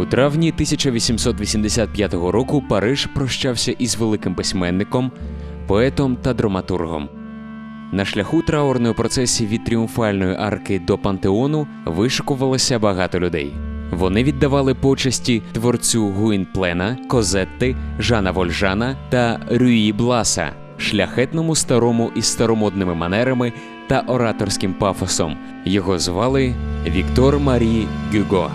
У травні 1885 року Париж прощався із великим письменником, поетом та драматургом. На шляху траурної процесії від тріумфальної арки до пантеону вишикувалося багато людей. Вони віддавали почесті творцю Гуінплена, Козетти, Жана Вольжана та Рюї Бласа, шляхетному старому із старомодними манерами та ораторським пафосом. Його звали Віктор Марі Гюго.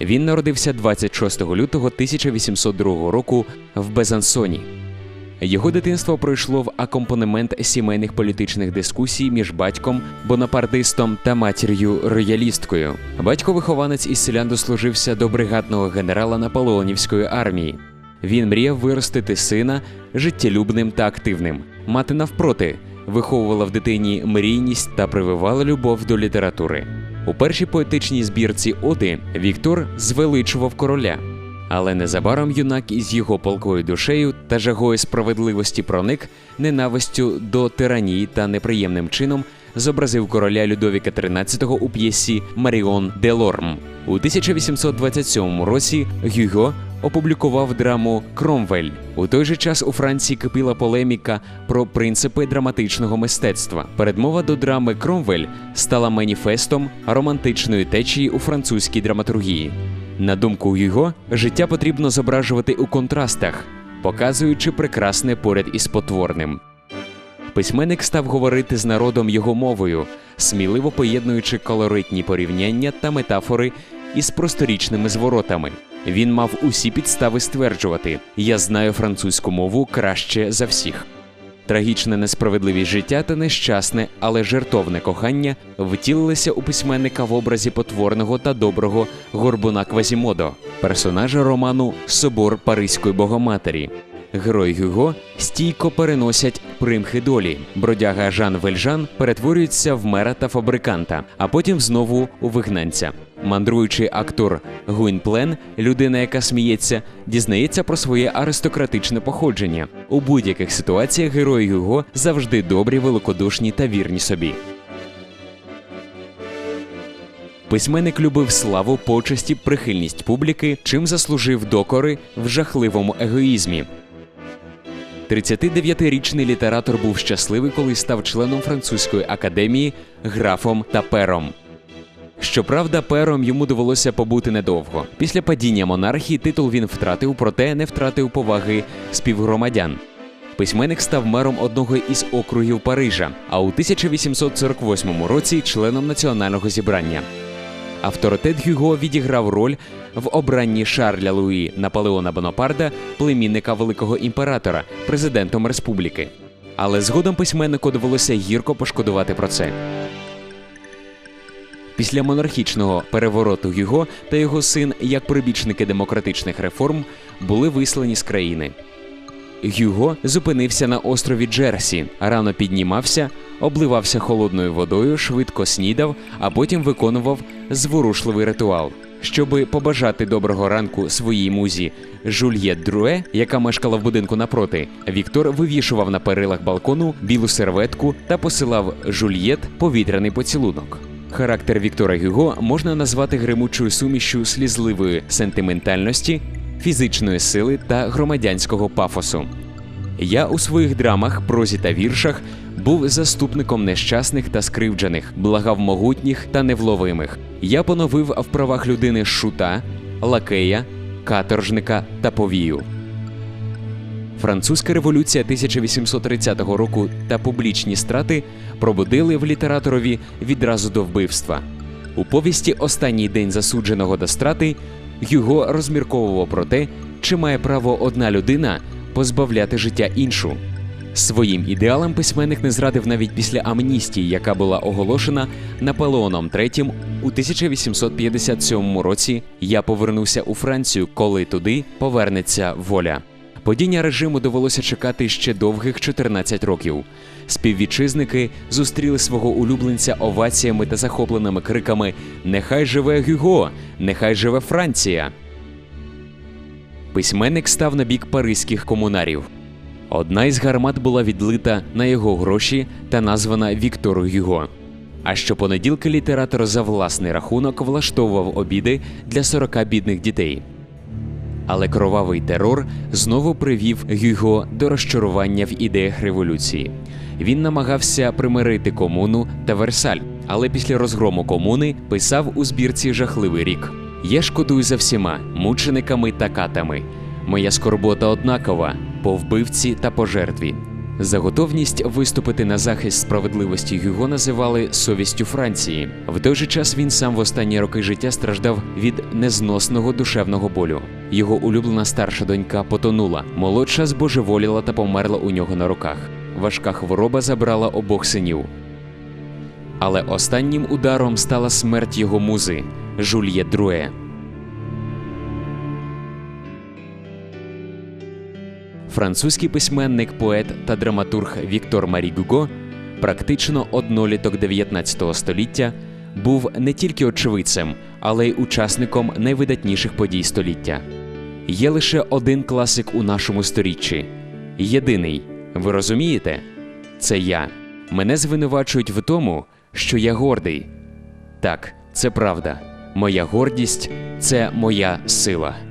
Він народився 26 лютого 1802 року в Безансоні. Його дитинство пройшло в акомпанемент сімейних політичних дискусій між батьком, бонапартистом та матір'ю роялісткою. Батько вихованець із селян дослужився до бригадного генерала Наполеонівської армії. Він мріяв виростити сина життєлюбним та активним. Мати навпроти виховувала в дитині мрійність та прививала любов до літератури. У першій поетичній збірці Оди Віктор звеличував короля. Але незабаром юнак із його полкою душею та жагою справедливості проник ненавистю до тиранії та неприємним чином зобразив короля Людовіка XIII у п'єсі Маріон де Лорм. У 1827 році Гюго опублікував драму Кромвель. У той же час у Франції кипіла полеміка про принципи драматичного мистецтва. Передмова до драми Кромвель стала маніфестом романтичної течії у французькій драматургії. На думку Гюго, життя потрібно зображувати у контрастах, показуючи прекрасне поряд із потворним. Письменник став говорити з народом його мовою, сміливо поєднуючи колоритні порівняння та метафори із просторічними зворотами. Він мав усі підстави стверджувати: я знаю французьку мову краще за всіх. Трагічна несправедливість життя та нещасне, але жертовне кохання втілилися у письменника в образі потворного та доброго горбуна Квазімодо, персонажа роману Собор Паризької Богоматері. Герой Гюго стійко переносять примхи долі. Бродяга Жан Вельжан перетворюється в мера та фабриканта, а потім знову у вигнанця. Мандруючий актор Гуінплен, людина, яка сміється, дізнається про своє аристократичне походження. У будь-яких ситуаціях герої Гюго завжди добрі, великодушні та вірні собі. Письменник любив славу, почесті, прихильність публіки, чим заслужив докори в жахливому егоїзмі. 39-річний літератор був щасливий, коли став членом французької академії, графом та пером. Щоправда, пером йому довелося побути недовго. Після падіння монархії титул він втратив, проте не втратив поваги співгромадян. Письменник став мером одного із округів Парижа, а у 1848 році членом національного зібрання. Авторитет Гюго відіграв роль в обранні Шарля Луї Наполеона Бонапарда, племінника великого імператора, президентом республіки. Але згодом письменнику довелося гірко пошкодувати про це. Після монархічного перевороту Гюго та його син, як прибічники демократичних реформ, були вислані з країни. Гюго зупинився на острові Джерсі, рано піднімався, обливався холодною водою, швидко снідав, а потім виконував зворушливий ритуал. Щоби побажати доброго ранку своїй музі Жульєт Друе, яка мешкала в будинку напроти, Віктор вивішував на перилах балкону білу серветку та посилав Жульєт повітряний поцілунок. Характер Віктора Гюго можна назвати гримучою сумішю слізливої сентиментальності, фізичної сили та громадянського пафосу. Я у своїх драмах, прозі та віршах був заступником нещасних та скривджених, благав могутніх та невловимих. Я поновив в правах людини шута, лакея, каторжника та повію. Французька революція 1830 року та публічні страти пробудили в літераторові відразу до вбивства. У повісті Останній день засудженого до страти Гюго розмірковував про те, чи має право одна людина позбавляти життя іншу. Своїм ідеалам письменник не зрадив навіть після амністії, яка була оголошена Наполеоном III у 1857 році. Я повернувся у Францію, коли туди повернеться воля. Падіння режиму довелося чекати ще довгих 14 років. Співвітчизники зустріли свого улюбленця оваціями та захопленими криками Нехай живе Гюго! Нехай живе Франція! Письменник став на бік паризьких комунарів. Одна із гармат була відлита на його гроші та названа Віктор Гюго. А щопонеділки літератор за власний рахунок влаштовував обіди для 40 бідних дітей. Але кровавий терор знову привів Гюго до розчарування в ідеях революції. Він намагався примирити комуну та Версаль, але після розгрому комуни писав у збірці жахливий рік: Я шкодую за всіма мучениками та катами. Моя скорбота однакова по вбивці та по жертві. За готовність виступити на захист справедливості Гюго називали совістю Франції. В той же час він сам в останні роки життя страждав від незносного душевного болю. Його улюблена старша донька потонула, молодша збожеволіла та померла у нього на руках. Важка хвороба забрала обох синів. Але останнім ударом стала смерть його музи Жульє Друе. Французький письменник, поет та драматург Віктор Марі Гюго, практично одноліток 19 століття, був не тільки очевидцем, але й учасником найвидатніших подій століття. Є лише один класик у нашому сторіччі. Єдиний. Ви розумієте? Це я. Мене звинувачують в тому, що я гордий. Так, це правда. Моя гордість це моя сила.